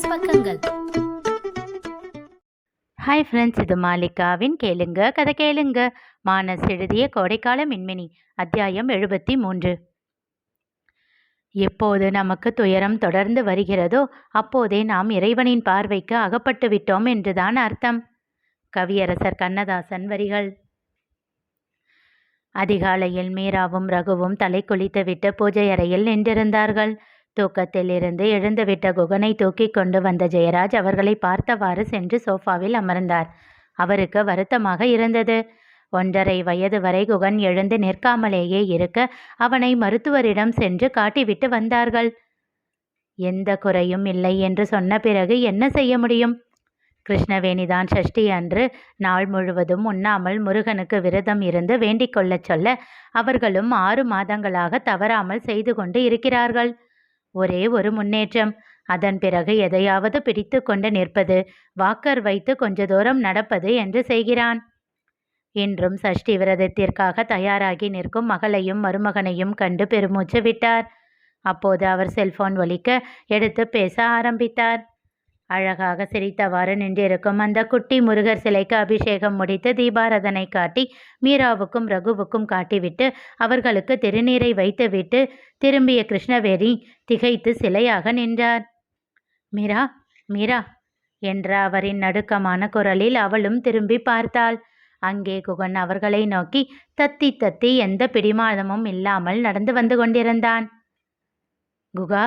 மானஸ் பக்கங்கள். Hi friends இது மாலிகாவின் கேளுங்க கதை கேளுங்க. மானஸ் எழுதிய கோடைக்கால மின்மினி அத்தியாயம் எழுபத்தி மூன்று எப்போது நமக்கு துயரம் தொடர்ந்து வருகிறதோ அப்போதே நாம் இறைவனின் பார்வைக்கு அகப்பட்டு விட்டோம் என்றுதான் அர்த்தம். கவியரசர் கண்ணதாசன் வரிகள். அதிகாலையில் மீராவும் ரகுவும் தலை குளித்துவிட்டு பூஜை அறையில் நின்றிருந்தார்கள். தூக்கத்தில் இருந்து எழுந்துவிட்ட குகனை தூக்கி கொண்டு வந்த ஜெயராஜ் அவர்களை பார்த்தவாறு சென்று சோஃபாவில் அமர்ந்தார். அவருக்கு வருத்தமாக இருந்தது. ஒன்றரை வயது வரை குகன் எழுந்து நிற்காமலேயே இருக்க அவனை மருத்துவரிடம் சென்று காட்டிவிட்டு வந்தார்கள். எந்த குறையும் இல்லை என்று சொன்ன பிறகு என்ன செய்ய முடியும்? கிருஷ்ணவேணிதான் சஷ்டி அன்று நாள் முழுவதும் உண்ணாமல் முருகனுக்கு விரதம் இருந்து வேண்டிக் கொள்ளச் சொல்ல அவர்களும் ஆறு மாதங்களாக தவறாமல் செய்து கொண்டு இருக்கிறார்கள். ஒரே ஒரு முன்னேற்றம். அதன் பிறகு எதையாவது பிடித்து கொண்டு நிற்பது வாக்கர் வைத்து கொஞ்ச தூரம் நடப்பது என்று செய்கிறான். இன்றும் சஷ்டி விரதத்திற்காக தயாராகி நிற்கும் மகளையும் மருமகனையும் கண்டு பெருமூச்சு விட்டார். அப்போது அவர் செல்போன் ஒலிக்க எடுத்து பேச ஆரம்பித்தார். அழகாக சிரித்தவாறு நின்றிருக்கும் அந்த குட்டி முருகர் சிலைக்கு அபிஷேகம் முடித்து தீபாரதனை காட்டி மீராவுக்கும் ரகுவுக்கும் காட்டிவிட்டு அவர்களுக்கு திருநீரை வைத்துவிட்டு திரும்பிய கிருஷ்ணவேணி திகைத்து சிலையாக நின்றார். மீரா மீரா என்ற அவரின் நடுக்கமான குரலில் அவளும் திரும்பி பார்த்தாள். அங்கே குகன் அவர்களை நோக்கி தத்தி தத்தி எந்த பிடிமானமும் இல்லாமல் நடந்து வந்து கொண்டிருந்தான். குகா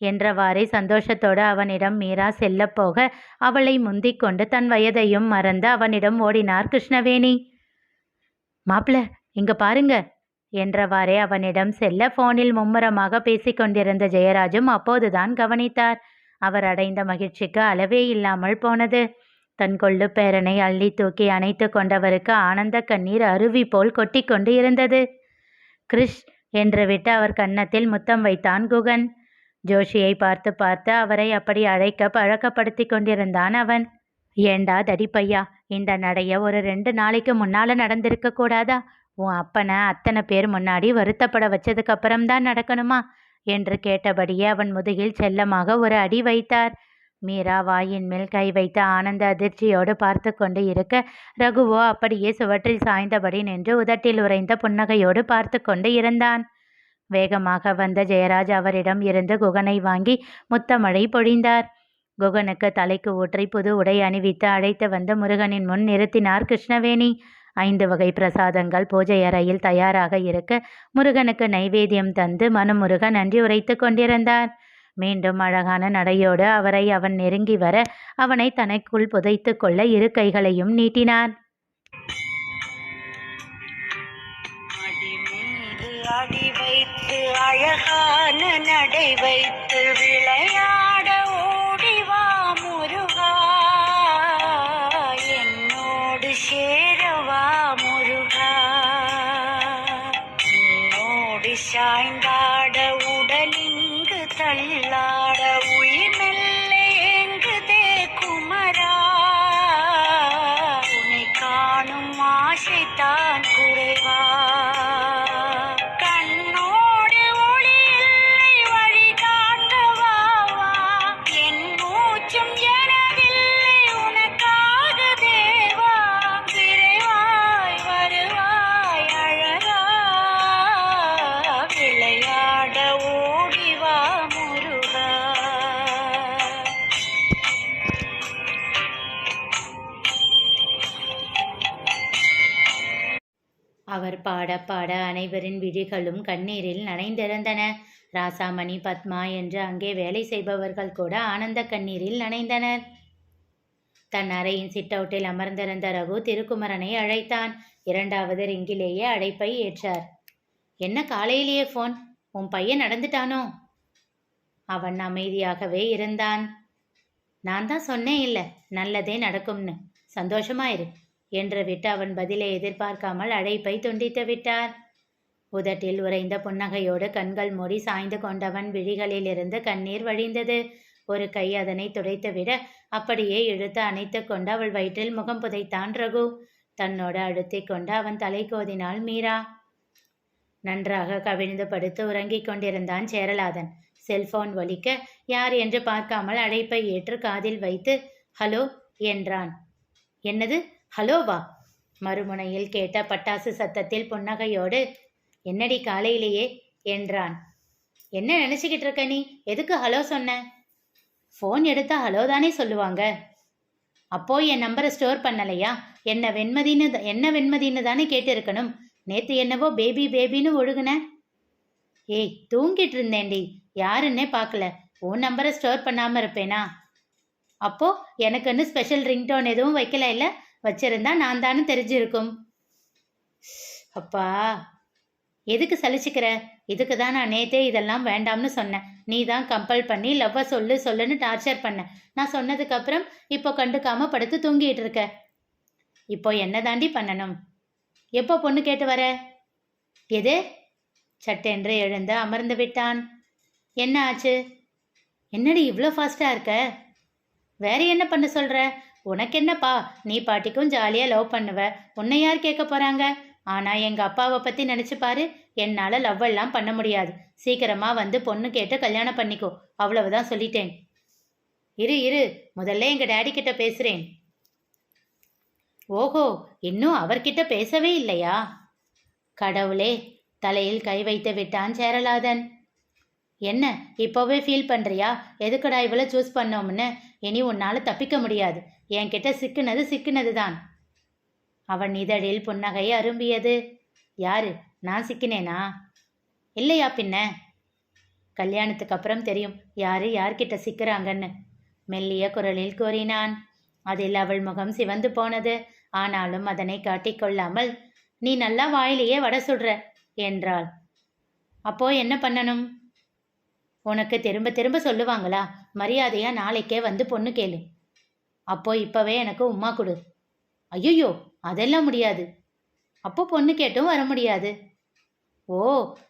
என்றவாறே சந்தோஷத்தோடு அவனிடம் மீரா செல்லப்போக அவளை முந்திக் கொண்டு தன் வயதையும் மறந்து அவனிடம் ஓடினார் கிருஷ்ணவேணி. மாப்பிள இங்க பாருங்க என்றவாறே அவனிடம் செல்ல போனில் மும்முரமாக பேசிக்கொண்டிருந்த ஜெயராஜும் அப்போதுதான் கவனித்தார். அவர் அடைந்த மகிழ்ச்சிக்கு அளவே இல்லாமல் போனது. தன் கொள்ளு பேரனை அள்ளி தூக்கி அணைத்து கொண்டவருக்கு ஆனந்த கண்ணீர் அருவி போல் கொட்டி கொண்டு இருந்தது. கிறிஷ் என்று விட்டு அவர் கன்னத்தில் முத்தம் வைத்தான் குகன். ஜோஷியை பார்த்து பார்த்து அவரை அப்படி அழைக்க பழக்கப்படுத்தி கொண்டிருந்தான் அவன். ஏண்டா தடிப்பையா இந்த நடைய ஒரு ரெண்டு நாளைக்கு முன்னால நடந்திருக்க கூடாதா? உன் அப்பனை அத்தனை பேர் முன்னாடி வருத்தப்பட வச்சதுக்கு அப்புறம்தான் நடக்கணுமா? என்று கேட்டபடியே அவன் முதுகில் செல்லமாக ஒரு அடி வைத்தார். மீரா வாயின் மேல் கை வைத்த ஆனந்த அதிர்ச்சியோடு பார்த்து கொண்டு இருக்க ரகுவோ அப்படியே சுவற்றில் சாய்ந்தபடி நின்று உதட்டில் உறைந்த புன்னகையோடு பார்த்து கொண்டு இருந்தான். வேகமாக வந்த ஜெயராஜ் அவரிடம் இருந்து குகனை வாங்கி முத்தமழை பொழிந்தார். குகனுக்கு தலைக்கு ஊற்றி புது உடை அணிவித்து அழைத்து வந்து முருகனின் முன் நிறுத்தினார் கிருஷ்ணவேணி. ஐந்து வகை பிரசாதங்கள் பூஜை அறையில் தயாராக இருக்க முருகனுக்கு நைவேத்தியம் தந்து மனுமுருகன் நன்றி உரைத்து கொண்டிருந்தார். மீண்டும் அழகான நடையோடு அவரை அவன் நெருங்கி வர அவனை தனக்குள் புதைத்து கொள்ள இரு கைகளையும் நீட்டினார். நடை வைத்து விளையா அவர் பாட பாட அனைவரின் விழிகளும் கண்ணீரில் நனைந்திருந்தன. ராசாமணி பத்மா என்று அங்கே வேலை செய்பவர்கள் கூட ஆனந்த கண்ணீரில் நனைந்தனர். தன் அறையின் சிட்டவுட்டில் அமர்ந்திருந்த ரகு திருக்குமரனை அழைத்தான். இரண்டாவது ரிங்கிலேயே அழைப்பை ஏற்றார். என்ன காலையிலேயே ஃபோன் உன் பையன் நடந்துட்டானோ? அவன் அமைதியாகவே இருந்தான். நான் தான் சொன்னேன் இல்லை நல்லதே நடக்கும்னு. சந்தோஷமா என்று விட்டு அவன் பதிலை எதிர்பார்க்காமல் அழைப்பை துண்டித்து விட்டார். உதட்டில் உறைந்த புன்னகையோடு கண்கள் மூடி சாய்ந்து கொண்டவன் விழிகளிலிருந்து கண்ணீர் வழிந்தது. ஒரு கை அதனை துடைத்துவிட அப்படியே இழுத்து அணைத்து கொண்டு அவள் வயிற்றில் முகம் புதைத்தான் ரகு. தன்னோடு அழுத்திக் கொண்டு அவன் தலை கோதினாள் மீரா. நன்றாக கவிழ்ந்து படுத்து உறங்கிக் கொண்டிருந்தான் சேரலாதன். செல்போன் ஒலிக்க யார் என்று பார்க்காமல் அழைப்பை ஏற்று காதில் வைத்து ஹலோ என்றான். என்னது? ஹலோவா? மறுமுனையில் கேட்ட பட்டாசு சத்தத்தில் புன்னகையோடு என்னடி காலையிலேயே? என்றான். என்ன நினச்சிக்கிட்டு இருக்க நீ? எதுக்கு ஹலோ சொன்ன? ஃபோன் எடுத்தா ஹலோ தானே சொல்லுவாங்க. அப்போ என் நம்பரை ஸ்டோர் பண்ணலையா? என்ன வெண்மதின்னு என்ன வெண்மதின்னு தானே கேட்டிருக்கணும்? நேத்து என்னவோ பேபி பேபின்னு ஒழுகுன? ஏய் தூங்கிட்டு இருந்தேன்டி. யாருன்னே பார்க்கல உன் நம்பரை ஸ்டோர் பண்ணாமல் இருப்பேனா? அப்போ எனக்குன்னு ஸ்பெஷல் ரிங்டோன் எதுவும் வைக்கல இல்லை? வச்சிருந்தா நான் தானே தெரிஞ்சிருக்கும். அப்பா எதுக்கு சலிச்சுக்கிற? இதுக்கு தான் நான் நேத்தே இதெல்லாம் வேண்டாம்னு சொன்னேன். நீ தான் கம்பல் பண்ணி லவ்வை சொல்லு சொல்லுன்னு டார்ச்சர் பண்ண. நான் சொன்னதுக்கு அப்புறம் இப்போ கண்டுக்காம படுத்து தூங்கிட்டு இருக்க. இப்போ என்ன தாண்டி பண்ணணும்? எப்போ பொண்ணு கேட்டு வர? எது? சட்டென்று எழுந்து அமர்ந்து விட்டான். என்ன ஆச்சு? என்னடி இவ்வளோ ஃபாஸ்டா இருக்க? வேற என்ன பண்ண சொல்ற? உனக்கு என்னப்பா நீ பாட்டிக்கும் ஜாலியாக லவ் பண்ணுவ. உன்னை யார் கேட்க போறாங்க? ஆனால் எங்கள் அப்பாவை பற்றி நினச்சி பாரு. என்னால் லவ் எல்லாம் பண்ண முடியாது. சீக்கிரமாக வந்து பொண்ணு கேட்டு கல்யாணம் பண்ணிக்கோ. அவ்வளவுதான் சொல்லிட்டேன். இரு இரு. முதல்ல எங்கள் டேடி கிட்ட பேசுகிறேன் ஓஹோ இன்னும் அவர்கிட்ட பேசவே இல்லையா? கடவுளே தலையில் கை வைத்து விட்டான் சேரலாதன். என்ன இப்போவே ஃபீல் பண்ணுறியா எதுக்கடா இவ்வளோ சூஸ் பண்ணோம்னு? இனி உன்னால் தப்பிக்க முடியாது. என்கிட்ட சிக்குனது சிக்குனது தான் அவன் இதழில் புன்னகை அரும்பியது. யாரு நான் சிக்கினேனா? இல்லையா பின்ன? கல்யாணத்துக்கு அப்புறம் தெரியும் யாரு யார்கிட்ட சிக்கிறாங்கன்னு. மெல்லிய குரலில் கூறினான். அதில் அவள் முகம் சிவந்து போனது. ஆனாலும் அதனை காட்டிக்கொள்ளாமல் நீ நல்லா வாயிலேயே வட சுடுற என்றாள். அப்போ என்ன பண்ணணும்? உனக்கு திரும்ப திரும்ப சொல்லுவாங்களா? மரியாதையா நாளைக்கே வந்து பொண்ணு கேளு. அப்போ இப்பவே எனக்கு உம்மா கொடு. ஐயோ அதெல்லாம் முடியாது. அப்போ பொண்ணு கேட்டும் வர முடியாது. ஓ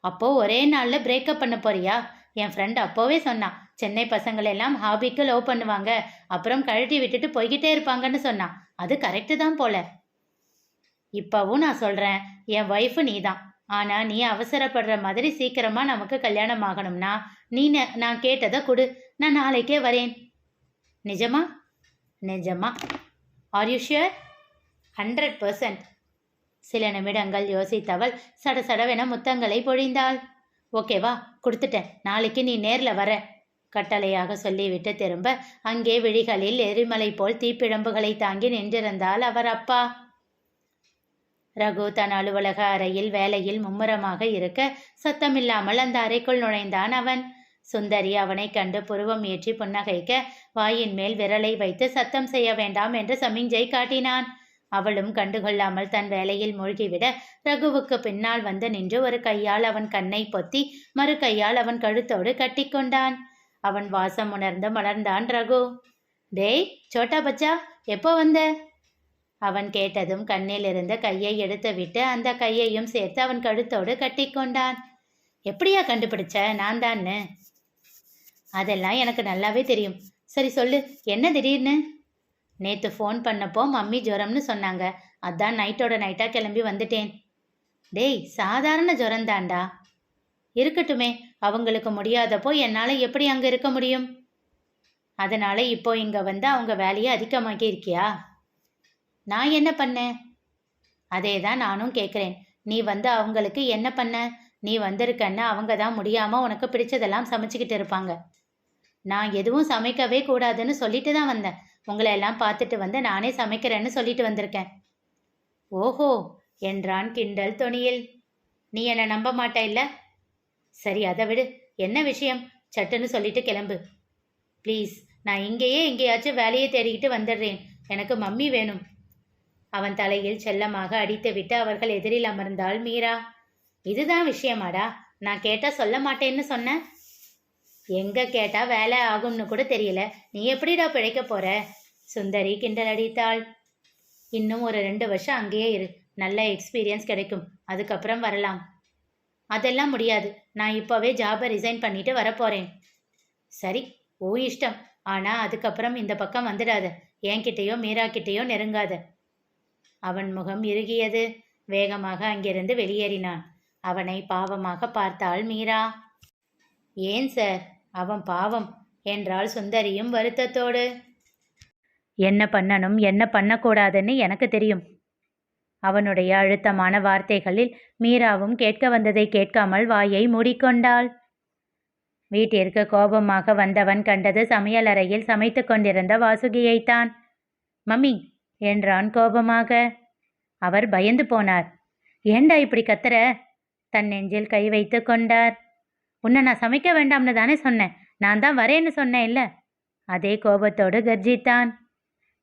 அப்போ ஒரே நாளில் பிரேக்கப் பண்ண போறியா? என் ஃப்ரெண்ட் அப்போவே சொன்னான் சென்னை பசங்கள் எல்லாம் ஹாபிக்கு லவ் பண்ணுவாங்க. அப்புறம் கழட்டி விட்டுட்டு போய்கிட்டே இருப்பாங்கன்னு சொன்னான் அது கரெக்டு தான் போல. இப்பவும் நான் சொல்றேன் என் ஒய்ஃபு நீ தான் ஆனா நீ அவசரப்படுற மாதிரி சீக்கிரமா நமக்கு கல்யாணம் ஆகணும்னா நீ ந- நான் கேட்டதை கொடு. நான் நாளைக்கே வரேன். நிஜமா? நிஜமா. Are you sure hundred percent சில நிமிடங்கள் யோசித்தவள் சடசடவென முத்தங்களை பொழிந்தாள். ஓகேவா? கொடுத்துட்டேன். நாளைக்கு நீ நேரில் வர. கட்டளையாக சொல்லிவிட்டு திரும்ப அங்கே விழிகளில் எரிமலை போல் தீப்பிழம்புகளை தாங்கி நின்றிருந்தால் அவர் அப்பா. ரகு தன் அலுவலக அறையில் வேலையில் மும்முரமாக இருக்க சத்தமில்லாமல் அந்த அறைக்குள் நுழைந்தான் அவன். சுந்தரி அவனை கண்டு புருவம் ஏற்றி புன்னகைக்க வாயின் மேல் விரலை வைத்து சத்தம் செய்ய வேண்டாம் என்று சமிஞ்சை காட்டினான். அவளும் கண்டுகொள்ளாமல் தன் வேலையில் மூழ்கிவிட ரகுவுக்கு பின்னால் வந்து நின்று ஒரு கையால் அவன் கண்ணை பொத்தி மறு கையால் அவன் கழுத்தோடு கட்டிக்கொண்டான் அவன் வாசம் உணர்ந்து மலர்ந்தான் ரகு. டேய் சோட்டா பச்சா எப்போ வந்த? அவன் கேட்டதும் கண்ணில் இருந்த கையை எடுத்துவிட்டு அந்த கையையும் சேர்த்து அவன் கழுத்தோடு கட்டிக்கொண்டான். எப்படியா கண்டுபிடிச்ச? நான் தான்னு. அதெல்லாம் எனக்கு நல்லாவே தெரியும். சரி சொல்லு என்ன திடீர்னு? நேத்து ஃபோன் பண்ணப்போ மம்மி ஜுரம்னு சொன்னாங்க. அதான் நைட்டோட நைட்டா கிளம்பி வந்துட்டேன். டேய் சாதாரண ஜுரம்தான்டா இருக்கட்டுமே அவங்களுக்கு முடியாதப்போ என்னால் எப்படி அங்கே இருக்க முடியும்? அதனால இப்போ இங்கே வந்து அவங்க வேலையை அதிகமாக்கி இருக்கியா நான் என்ன பண்ணேன் அதே தான் நானும் கேட்குறேன் நீ வந்து அவங்களுக்கு என்ன பண்ண? நீ வந்திருக்கன்னு அவங்க தான் முடியாமல் உனக்கு பிடிச்சதெல்லாம் சமைச்சிக்கிட்டு இருப்பாங்க. நான் எதுவும் சமைக்கவே கூடாதுன்னு சொல்லிட்டு தான் வந்தேன். உங்களை எல்லாம் பார்த்துட்டு வந்து நானே சமைக்கிறேன்னு சொல்லிட்டு வந்திருக்கேன். ஓஹோ! என்றான் கிண்டல் தொனியில். நீ என்னை நம்ப மாட்ட இல்ல? சரி அதை விடு. என்ன விஷயம்? சட்டுன்னு சொல்லிட்டு கிளம்பு. ப்ளீஸ் நான் இங்கேயே எங்கேயாச்சும் வேலையை தேடிக்கிட்டு வந்துடுறேன். எனக்கு மம்மி வேணும். அவன் தலையில் செல்லமாக அடித்துவிட்டு அவர்கள் எதிரில் அமர்ந்தாள் மீரா. இதுதான் விஷயமாடா. நான் கேட்டா சொல்ல மாட்டேன்னு சொன்ன? எங்க கேட்டா வேலை ஆகும்னு கூட தெரியல. நீ எப்படிடா பிழைக்க போற? சுந்தரி கிண்டல் அடித்தாள். இன்னும் ஒரு ரெண்டு வருஷம் அங்கேயே இரு. நல்ல எக்ஸ்பீரியன்ஸ் கிடைக்கும். அதுக்கப்புறம் வரலாம். அதெல்லாம் முடியாது. நான் இப்போவே ஜாபை ரிசைன் பண்ணிட்டு வரப்போறேன். சரி. ஓ இஷ்டம். ஆனா அதுக்கப்புறம் இந்த பக்கம் வந்துடாத. என்கிட்டயோ மீரா கிட்டேயோ நெருங்காத. அவன் முகம் இறுகியது. வேகமாக அங்கிருந்து வெளியேறினான். அவனை பாவமாக பார்த்தாள் மீரா. ஏன் சார்? அவன் பாவம் என்றாள் சுந்தரியும் வருத்தத்தோடு. என்ன பண்ணணும் என்ன பண்ணக்கூடாதுன்னு எனக்கு தெரியும். அவனுடைய அழுத்தமான வார்த்தைகளில் மீராவும் கேட்க வந்ததை கேட்காமல் வாயை மூடிக்கொண்டாள். வீட்டிற்கு கோபமாக வந்தவன் கண்டது சமையலறையில் சமைத்து கொண்டிருந்த வாசுகியைத்தான். மம்மி என்றான் கோபமாக. அவர் பயந்து போனார். ஏண்டா இப்படி கத்துற? தன் நெஞ்சில் கை வைத்து கொண்டார். உன்னை நான் சமைக்க வேண்டாம்னு தானே சொன்னேன். நான் தான் வரேன்னு சொன்னேன் இல்ல? அதே கோபத்தோடு கர்ஜித்தான்.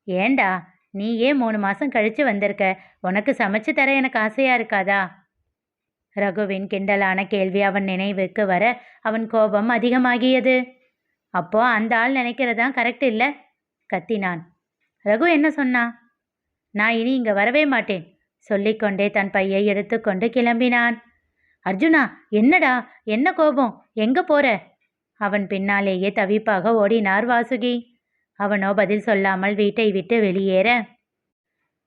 ஏண்டா நீ ஏன் மூணு மாசம் கழிச்சு வந்திருக்க? உனக்கு சமைச்சு தர எனக்கு ஆசையா இருக்காதா? ரகுவின் கிண்டலான கேள்வி அவன் நினைவுக்கு வர அவன் கோபம் அதிகமாகியது. அப்போ அந்த ஆள் நினைக்கிறதான் கரெக்ட் இல்லை? கத்தினான். ரகு என்ன சொன்னா? நான் இனி இங்கே வரவே மாட்டேன் சொல்லிக்கொண்டே தன் பையை எடுத்துக்கொண்டு கிளம்பினான். அர்ஜுனா என்னடா? என்ன கோபம்? எங்க போற? அவன் பின்னாலேயே தவிப்பாக ஓடினார் வாசுகி. அவனோ பதில் சொல்லாமல் வீட்டை விட்டு வெளியேற.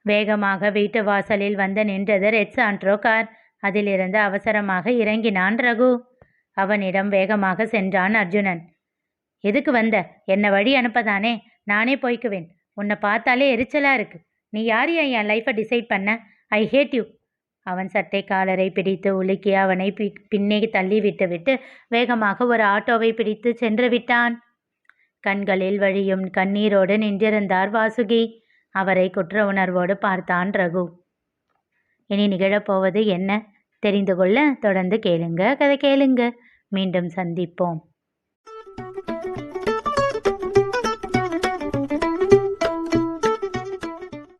வேகமாக வீட்டு வாசலில் வந்து நின்றது ரெட் சாண்ட்ரோ கார். அதிலிருந்து அவசரமாக இறங்கினான் ரகு. அவனிடம் வேகமாக சென்றான் அர்ஜுனன். எதுக்கு வந்த? என்னை வழி அனுப்பதானே? நானே போய்க்குவேன். உன்னை பார்த்தாலே எரிச்சலா இருக்கு. நீ யாரையா என் லைஃப்பை டிசைட் பண்ண? ஐ ஹேட் யூ அவன் சட்டை காலரை பிடித்து உலுக்கி அவனை பி பின்னே தள்ளி விட்டு விட்டு வேகமாக ஒரு ஆட்டோவை பிடித்து சென்று விட்டான். கண்களில் வழியும் கண்ணீரோடு நின்றிருந்தார் வாசுகி. அவரை குற்ற உணர்வோடு பார்த்தான் ரகு. இனி நிகழப்போவது என்ன? தெரிந்து கொள்ள தொடர்ந்து கேளுங்க. கதை கேளுங்க. மீண்டும் சந்திப்போம்.